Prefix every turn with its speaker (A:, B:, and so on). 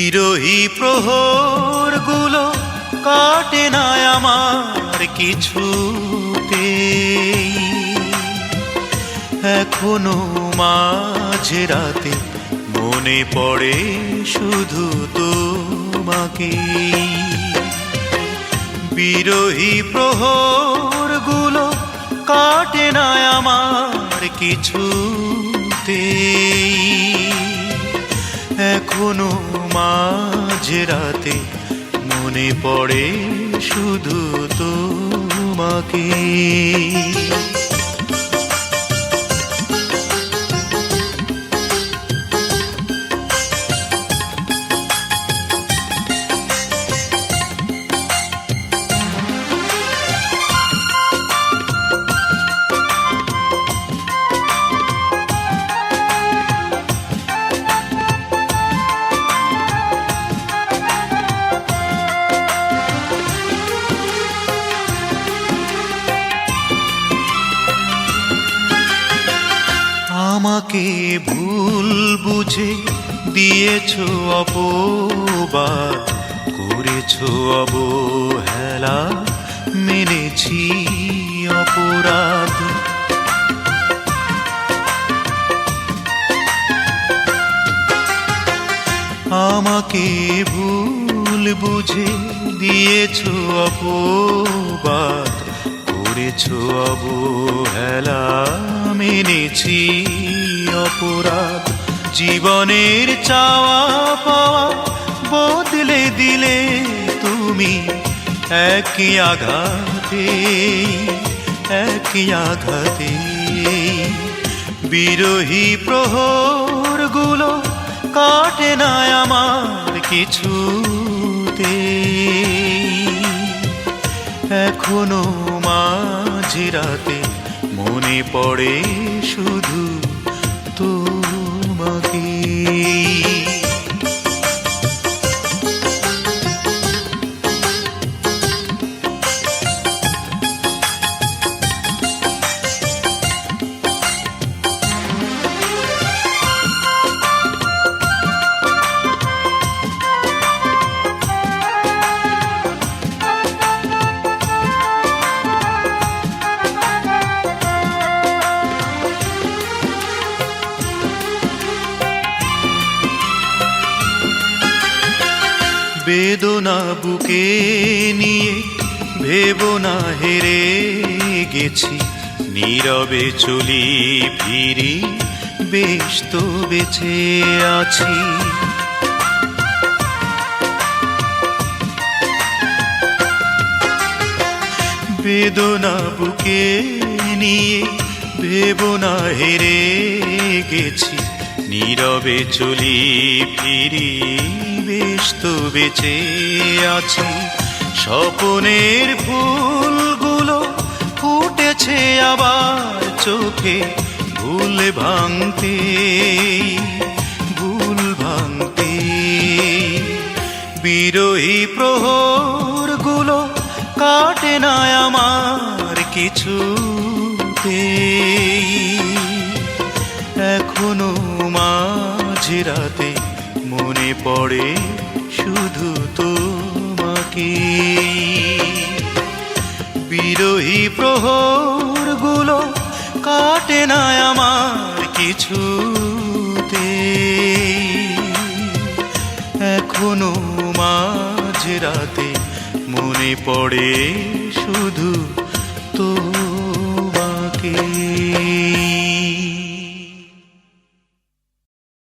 A: বিরোহী প্রহরগুলো কাটে না আমার কিছুতে এখনও মাঝে রাতে মনে পড়ে শুধু তোমাকে বিরোহী প্রহরগুলো কাটে না আমার কিছুতে এখনও মাঝে রাতে মনে পড়ে শুধু তোমাকে। আমাকে ভুল বুঝে দিয়েছ অপবাদ করেছ অবহেলা মেনেছি অপরাধ। আমাকে ভুল বুঝে দিয়েছ অপবাদ করেছ অবহেলা মেনেছি অপরাধ। জীবনের চাওয়া পাওয়া বদলে দিলে তুমি একই আঘাতে একই আঘাতে। বিরোহী প্রহরগুলো কাটে না আমার কিছুতে। এখনও মাঝে রাতে মনে পড়ে শুধু বেদনা বুকে নিয়ে ভেব না হেরে গেছি। নীরবে চলি ফিরি, বেশ তো বেঁচে আছি। বেদনা বুকে নিয়ে ভেব না হেরে গেছি। নীরবে চলি ফিরি বেশ তো বেঁচে আছি। স্বপনের ফুলগুলো ফুটেছে আবার চোখে। ভুল ভাঙতে ভুল ভাঙতে। বিরোহী প্রহরগুলো কাটে না আমার কিছুতে। এখনও মাঝে রাতে মনে পড়ে শুধু তোমাকে। বিরোহী প্রহরগুলো কাটে না আমার কিছুতে। এখনও মাঝ রাতে মনে পড়ে শুধু তো